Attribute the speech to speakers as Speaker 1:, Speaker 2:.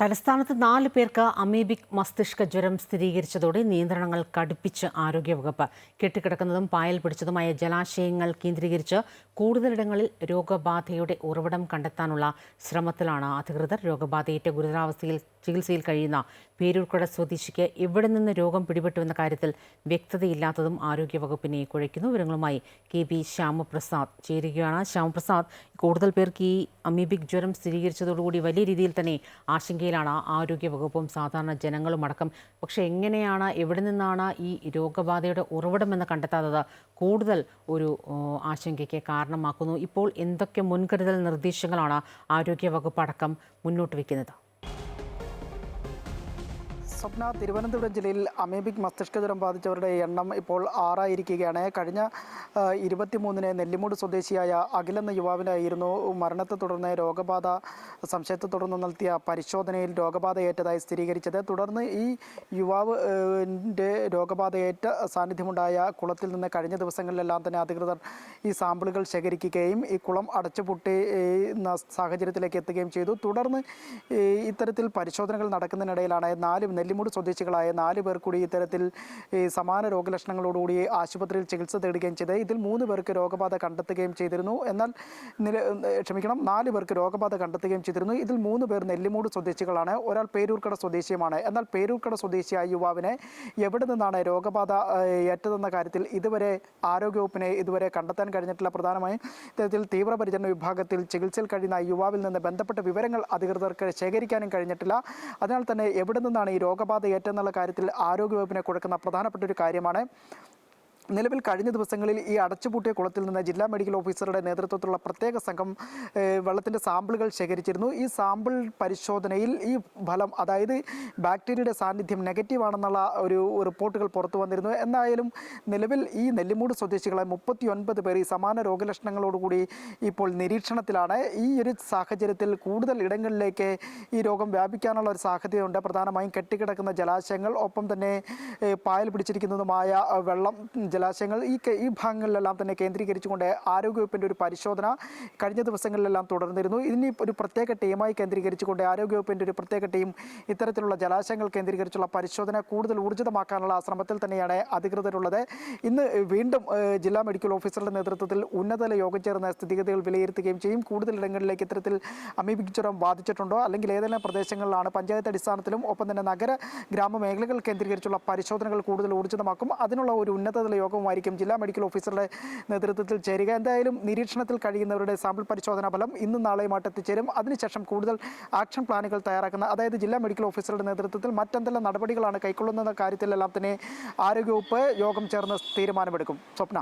Speaker 1: തലസ്ഥാനത്ത് നാല് പേർക്ക് അമീബിക് മസ്തിഷ്ക ജ്വരം സ്ഥിരീകരിച്ചതോടെ നിയന്ത്രണങ്ങൾ കടുപ്പിച്ച് ആരോഗ്യവകുപ്പ്. കെട്ടിക്കിടക്കുന്നതും പായൽ പിടിച്ചതുമായ ജലാശയങ്ങൾ കേന്ദ്രീകരിച്ച് കൂടുതലിടങ്ങളിൽ രോഗബാധയുടെ ഉറവിടം കണ്ടെത്താനുള്ള ശ്രമത്തിലാണ് അധികൃതർ രോഗബാധയേറ്റ ഗുരുതരാവസ്ഥയിൽ ചികിത്സയിൽ കഴിയുന്ന പേരൂർക്കട സ്വദേശിക്ക് എവിടെ നിന്ന് രോഗം പിടിപെട്ടുവെന്ന കാര്യത്തിൽ വ്യക്തതയില്ലാത്തതും ആരോഗ്യവകുപ്പിനെ കുഴയ്ക്കുന്നു. വിവരങ്ങളുമായി കെ ബി ശ്യാമപ്രസാദ് ചേരുകയാണ്. ശ്യാമപ്രസാദ് കൂടുതൽ പേർക്ക് ഈ അമീബിക് ജ്വരം സ്ഥിരീകരിച്ചതോടുകൂടി വലിയ രീതിയിൽ തന്നെ ആശങ്കയിലാണ് ആരോഗ്യവകുപ്പും സാധാരണ ജനങ്ങളും അടക്കം. പക്ഷേ എങ്ങനെയാണ് എവിടെ നിന്നാണ് ഈ രോഗബാധയുടെ ഉറവിടമെന്ന് കണ്ടെത്താത്തത് കൂടുതൽ ഒരു ആശങ്കയ്ക്ക് കാരണമാക്കുന്നു. ഇപ്പോൾ എന്തൊക്കെ മുൻകരുതൽ നിർദ്ദേശങ്ങളാണ് ആരോഗ്യവകുപ്പ് അടക്കം മുന്നോട്ട് വയ്ക്കുന്നത്?
Speaker 2: സ്വപ്ന തിരുവനന്തപുരം ജില്ലയിൽ അമീബിക് മസ്തിഷ്ക ജ്വരം ബാധിച്ചവരുടെ എണ്ണം ഇപ്പോൾ ആറായിരിക്കുകയാണ്. കഴിഞ്ഞ ഇരുപത്തിമൂന്നിന് നെല്ലിമൂട് സ്വദേശിയായ അഖിലെന്ന യുവാവിനായിരുന്നു മരണത്തെ തുടർന്ന് രോഗബാധ സംശയത്തെ തുടർന്ന് നടത്തിയ പരിശോധനയിൽ രോഗബാധ ഏറ്റതായി സ്ഥിരീകരിച്ചത്. തുടർന്ന് ഈ യുവാവ് ഏഹ്, ന്റെ രോഗബാധയേറ്റ സാന്നിധ്യമുണ്ടായ കുളത്തിൽ നിന്ന് കഴിഞ്ഞ ദിവസങ്ങളിലെല്ലാം തന്നെ അധികൃതർ ഈ സാമ്പിളുകൾ ശേഖരിക്കുകയും ഈ കുളം അടച്ചുപൂട്ടി ഏഹ്, സാഹചര്യത്തിലേക്ക് എത്തുകയും ചെയ്തു. തുടർന്ന് ഇത്തരത്തിൽ പരിശോധനകൾ നടക്കുന്നതിനിടയിലാണ് നാല് നെല്ലിമൂട് സ്വദേശികളായ നാല് പേർ കൂടി ഇത്തരത്തിൽ സമാന രോഗലക്ഷണങ്ങളോടുകൂടി ആശുപത്രിയിൽ ചികിത്സ തേടുകയും ചെയ്ത് ഇതിൽ മൂന്ന് പേർക്ക് രോഗബാധ കണ്ടെത്തുകയും ചെയ്തിരുന്നു. എന്നാൽ നില ക്ഷമിക്കണം നാല് പേർക്ക് രോഗബാധ കണ്ടെത്തുകയും ചെയ്തിരുന്നു. ഇതിൽ മൂന്ന് പേർ നെല്ലിമൂട് സ്വദേശികളാണ്. ഒരാൾ പേരൂർക്കട സ്വദേശിയുമാണ്. എന്നാൽ പേരൂർക്കട സ്വദേശിയായ യുവാവിനെ എവിടെ നിന്നാണ് രോഗബാധ ഏറ്റതെന്ന കാര്യത്തിൽ ഇതുവരെ ആരോഗ്യവകുപ്പിനെ ഇതുവരെ കണ്ടെത്താൻ കഴിഞ്ഞിട്ടില്ല. പ്രധാനമായും ഇത്തരത്തിൽ തീവ്രപരിചരണ വിഭാഗത്തിൽ ചികിത്സയിൽ കഴിയുന്ന യുവാവിൽ നിന്ന് ബന്ധപ്പെട്ട വിവരങ്ങൾ അധികൃതർക്ക് ശേഖരിക്കാനും കഴിഞ്ഞിട്ടില്ല. അതിനാൽ തന്നെ എവിടെ നിന്നാണ് ഈ രോഗബാധ ഏറ്റെന്നുള്ള കാര്യത്തിൽ ആരോഗ്യവകുപ്പിനെ കൊടുക്കുന്ന പ്രധാനപ്പെട്ട ഒരു കാര്യമാണ് നിലവിൽ കഴിഞ്ഞ ദിവസങ്ങളിൽ ഈ അടച്ചുപൂട്ടിയ കുളത്തിൽ നിന്ന് ജില്ലാ മെഡിക്കൽ ഓഫീസറുടെ നേതൃത്വത്തിലുള്ള പ്രത്യേക സംഘം വെള്ളത്തിന്റെ സാമ്പിളുകൾ ശേഖരിച്ചിരുന്നു. ഈ സാമ്പിൾ പരിശോധനയിൽ ഈ ഫലം അതായത് ബാക്ടീരിയയുടെ സാന്നിധ്യം നെഗറ്റീവ് ആണെന്നുള്ള ഒരു റിപ്പോർട്ടുകൾ പുറത്തു വന്നിരുന്നു. എന്നായാലും നിലവിൽ ഈ നെല്ലിമൂട് സ്വദേശികളെ മുപ്പത്തി ഒൻപത് പേർ ഈ സമാന രോഗലക്ഷണങ്ങളോടുകൂടി ഇപ്പോൾ നിരീക്ഷണത്തിലാണ്. ഈ ഒരു സാഹചര്യത്തിൽ കൂടുതൽ ഇടങ്ങളിലേക്ക് ഈ രോഗം വ്യാപിക്കാനുള്ള ഒരു സാധ്യതയുണ്ട്. പ്രധാനമായും കെട്ടിക്കിടക്കുന്ന ജലാശയങ്ങൾ ഒപ്പം തന്നെ പായൽ പിടിച്ചിരിക്കുന്നതുമായ വെള്ളം ജലാശയങ്ങൾ ഈ ഈ ഭാഗങ്ങളിലെല്ലാം തന്നെ കേന്ദ്രീകരിച്ചുകൊണ്ട് ആരോഗ്യവകുപ്പിന്റെ ഒരു പരിശോധന കഴിഞ്ഞ ദിവസങ്ങളിലെല്ലാം തുടർന്നിരുന്നു. ഇതിന് ഒരു പ്രത്യേക ടീമായി കേന്ദ്രീകരിച്ചുകൊണ്ട് ആരോഗ്യവകുപ്പിന്റെ ഒരു പ്രത്യേക ടീം ഇത്തരത്തിലുള്ള ജലാശയങ്ങൾ കേന്ദ്രീകരിച്ചുള്ള പരിശോധന കൂടുതൽ ഊർജിതമാക്കാനുള്ള ശ്രമത്തിൽ തന്നെയാണ് അധികൃതരുള്ളത്. ഇന്ന് വീണ്ടും ജില്ലാ മെഡിക്കൽ ഓഫീസറുടെ നേതൃത്വത്തിൽ ഉന്നതതല യോഗം ചേർന്ന സ്ഥിതിഗതികൾ വിലയിരുത്തുകയും ചെയ്യും. കൂടുതൽ ഇടങ്ങളിലേക്ക് ഇത്തരത്തിൽ അമീബിക് ജ്വരം ബാധിച്ചിട്ടുണ്ടോ? അല്ലെങ്കിൽ ഏതെല്ലാം പ്രദേശങ്ങളിലാണ് പഞ്ചായത്ത് അടിസ്ഥാനത്തിലും ഒപ്പം തന്നെ നഗര ഗ്രാമ മേഖലകൾ കേന്ദ്രീകരിച്ചുള്ള പരിശോധനകൾ കൂടുതൽ ഊർജിതമാക്കും അതിനുള്ള ഒരു ഉന്നതതല യോഗവുമായിരിക്കും ജില്ലാ മെഡിക്കൽ ഓഫീസറുടെ നേതൃത്വത്തിൽ ചേരുക. എന്തായാലും നിരീക്ഷണത്തിൽ കഴിയുന്നവരുടെ സാമ്പിൾ പരിശോധനാ ഫലം ഇന്നും നാളെയുമായിട്ട് എത്തിച്ചേരും. അതിനുശേഷം കൂടുതൽ ആക്ഷൻ പ്ലാനുകൾ തയ്യാറാക്കുന്ന അതായത് ജില്ലാ മെഡിക്കൽ ഓഫീസറുടെ നേതൃത്വത്തിൽ മറ്റെന്തെല്ലാം നടപടികളാണ് കൈക്കൊള്ളുന്ന കാര്യത്തിലെല്ലാം തന്നെ ആരോഗ്യവകുപ്പ് യോഗം ചേർന്ന് തീരുമാനമെടുക്കും. സ്വപ്ന.